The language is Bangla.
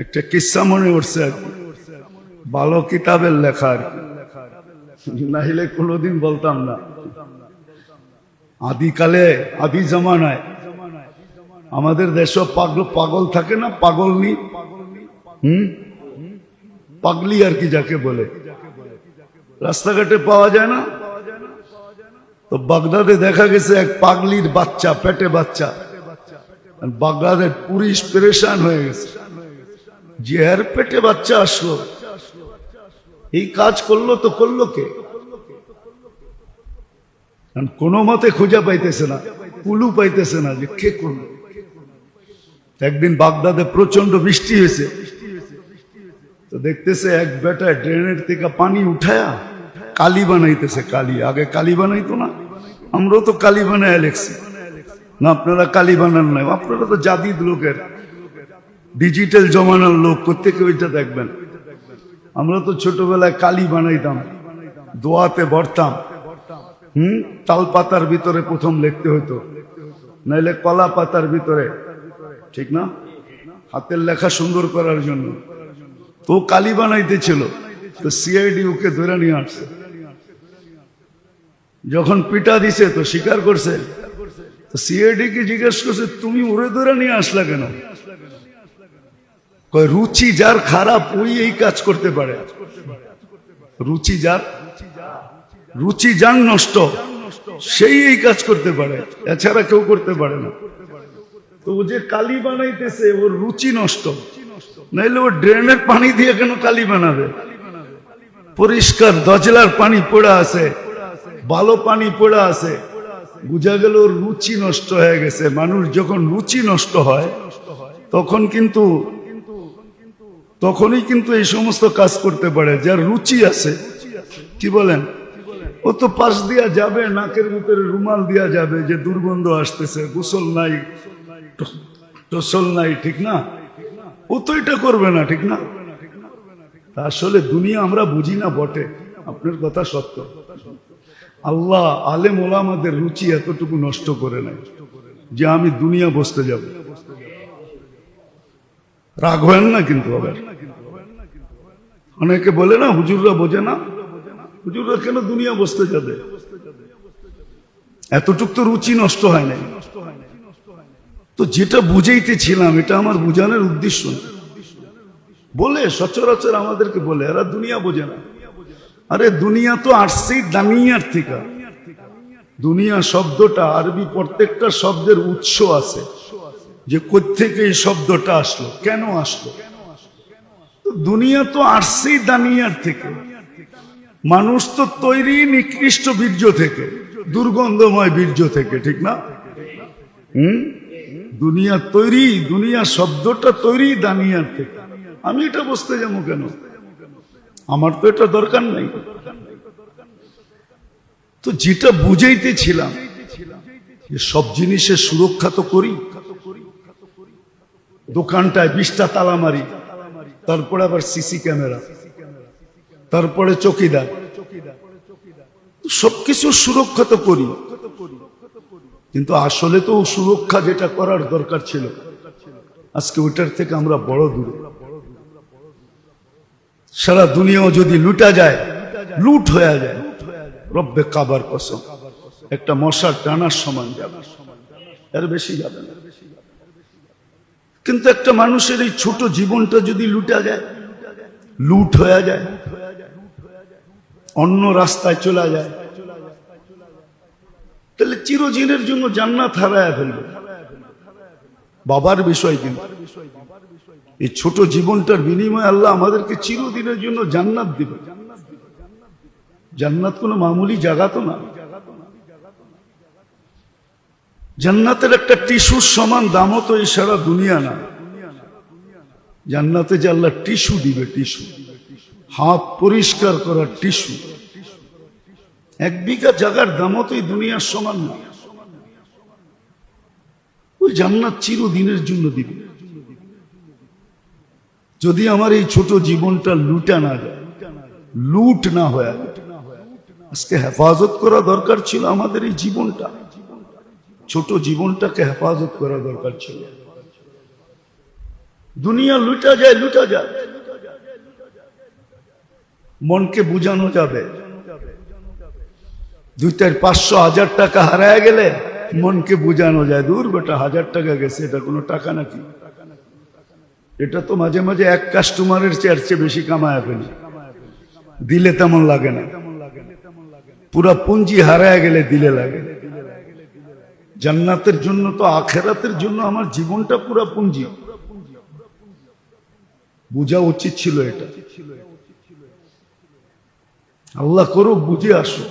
একটা কিসা মনে উঠছে ভালো কিতাবের লেখার নাহিলে কোনোদিন বলতাম না। আদিকালে, আদি জমানায়। আমাদের দেশও পাগল পাগল থাকে না? পাগল নি হুম? পাগলি আর কি যাকে বলে। রাস্তাঘাটে পাওয়া যায় না? তো বাগদাদে দেখা গেছে এক পাগলির বাচ্চা, পেটে বাচ্চা। বাগদাদের পুলিশ পেরেশান হয়ে গেছে। এর পেটে বাচ্চা আসলো। এই কাজ করল তো করল কে? কোনো মতে খুঁজে পাইতেছে না, কুলু পাইতেছে না যে কে করল। একদিন বাগদাদে প্রচণ্ড বৃষ্টি হয়েছে। তো দেখতেছে এক বেটা ড্রেনের থেকে পানি উঠায়া কালি বানাইতেছে কালি। আগে কালি বানাইতো না, আমরাও তো কালি বানায় লেখছি। না, আপনারা কালি বানান নাই, আপনারা তো জাদিদ লোকের। ডিজিটাল জমানার লোক, প্রত্যেকে ওইটা দেখবেন। আমরা তো ছোটবেলায় কালি বানাইতাম, দোয়াতে ভরতাম, হুম? তাল পাতার ভিতরে প্রথম লিখতে হতো নাইলে কলা পাতার ভিতরে, ঠিক না? হাতের লেখা সুন্দর করার জন্য। তো কালি বানাইতেছিল, তো সিআইডি ওকে ধরে নিয়ে আসছে। যখন পিটা দিছে, তো স্বীকার করছে। সিআইডি কে জিজ্ঞেস করছে, তুমি উড়ে ধরে নিয়ে আসলা কেন? রুচি যার খারাপ, ওই এই কাজ করতে পারে। রুচি যার রুচি যার নষ্ট, সেই এই কাজ করতে পারে। এছাড়া কেউ করতে পারে না। তো ও যে কালি বানাইতেছে, ওর রুচি নষ্ট। নাইলে ও ড্রেনের পানি দিয়ে কেন কালি বানাবে? পরিষ্কার দজলার পানি পড়া আছে, ভালো পানি পড়া আছে। বুঝা গেল ওর রুচি নষ্ট হয়ে গেছে। মানুষ যখন রুচি নষ্ট হয়, তখন কিন্তু তখনই কিন্তু এই সমস্ত কাজ করতে পারে। যার রুচি আছে, কি বলেন? ও তো পাশ দিয়া যাবে, নাকের ভিতরে রুমাল দিয়া যাবে, যে দুর্গন্ধ আসতেছে, গোসল নাই, টসল নাই, ঠিক না? ও তো এটা করবে না, ঠিক না? আসলে দুনিয়া আমরা বুঝি না বটে। আপনার কথা সত্য। আল্লাহ আলেম ওলামাদের রুচি এতটুকু নষ্ট করে নাই, যে আমি দুনিয়া বসতে যাব। রাগ হয় না কিন্তু আবার। অনেকে বলে না, হুজুররা বোঝে না। হুজুররা কেন দুনিয়া বসতে যাবে? এতটুক তো রুচি নষ্ট হয় নাই। তো যেটা বুঝাইতেছিলাম, এটা আমার বুঝানোর উদ্দেশ্য বলে, সচরাচর আমাদেরকে বলে, এরা দুনিয়া বোঝে না। আরে, দুনিয়া তো আসছেই দামিয়ার থেকে। দুনিয়া শব্দটা আরবি প্রত্যেকটা শব্দের উৎস আছে। যে কোথেকে এই শব্দটা আসলো, কেন আসলো? দুনিয়া তো আসছেই দামিয়ার থেকে। মানুষ তো তৈরি নিকৃষ্ট বীর্য থেকে, দুর্গন্ধময় বীর্য থেকে, ঠিক না? হুম? দুনিয়া তৈরি, দুনিয়া শব্দটা তৈরি দানিয়ার থেকে। আমি এটা বসতে যাব কেন? আমার তো এটা দরকার নাই। তো যেটা বুঝাইতেছিলাম, যে সব জিনিসের সুরক্ষা তো করি। দোকানটায় বিশটা তালা মারি। তারপরে আবার সিসি ক্যামেরা, তারপরে চকিদার। সবকিছু সুরক্ষা তো করি। কিন্তু আসলে তো সুরক্ষা যেটা করার দরকার ছিল, আজকে ওইটার থেকে আমরা বড় দূরে। সারা দুনিয়াও যদি লুটা যায়, লুট হয়ে যায়, রব্বে কাবার কসম, একটা মশার টানার সমান যাবে, এর বেশি যাবে না। কিন্তু একটা মানুষের এই ছোট জীবনটা যদি লুটা যায়, লুট হয়ে যায়, অন্য রাস্তায় চলে যায়, তাহলে চিরদিনের জন্য জান্নাত হারায় ফেলবে। বাবার বিষয় কিন্তু। এই ছোট জীবনটার বিনিময়ে আল্লাহ আমাদেরকে চিরদিনের জন্য জান্নাত দিবে। জান্নাত কোনো মামুলি জায়গা তো না। জান্নাতের একটা টিস্যুর সমান দামও তো এই সারা দুনিয়া না। জান্নাতে যে আল্লাহ টিস্যু দিবে, টিস্যু। হাত পরিষ্কার করার টিস্যু। এক বিঘা জায়গার দামও তো এই দুনিয়ার সমান না। ওই জান্নাত চিরদিনের জন্য দিবে। যদি আমার এই ছোট জীবনটা লুটা না যায়, লুট না হয়ে আজকে হেফাজত করা দরকার ছিল আমাদের এই জীবনটা। ছোট জীবনটাকে হেফাজত করা দরকার ছিল। দুনিয়া লুটা যায় লুটা যায় মনকে বুঝানো যাবে। দুই চার পাঁচশো হাজার টাকা হারায় গেলে মনকে বুঝানো যায়। দূর বেটা, হাজার টাকা গেছে, এটা কোনো টাকা নাকি? এটা তো মাঝে মাঝে এক কাস্টমারের চেয়ার চেয়ে বেশি কামায় ফেলি দিলে তেমন লাগে না। পুরা পুঞ্জি হারায় গেলে দিলে লাগে। জান্নাতের জন্য তো আখেরাতের জন্য আমার জীবনটা পুরা পুঞ্জি। বোঝা উচিত ছিল এটা। আল্লাহ করুক, বুঝে আসো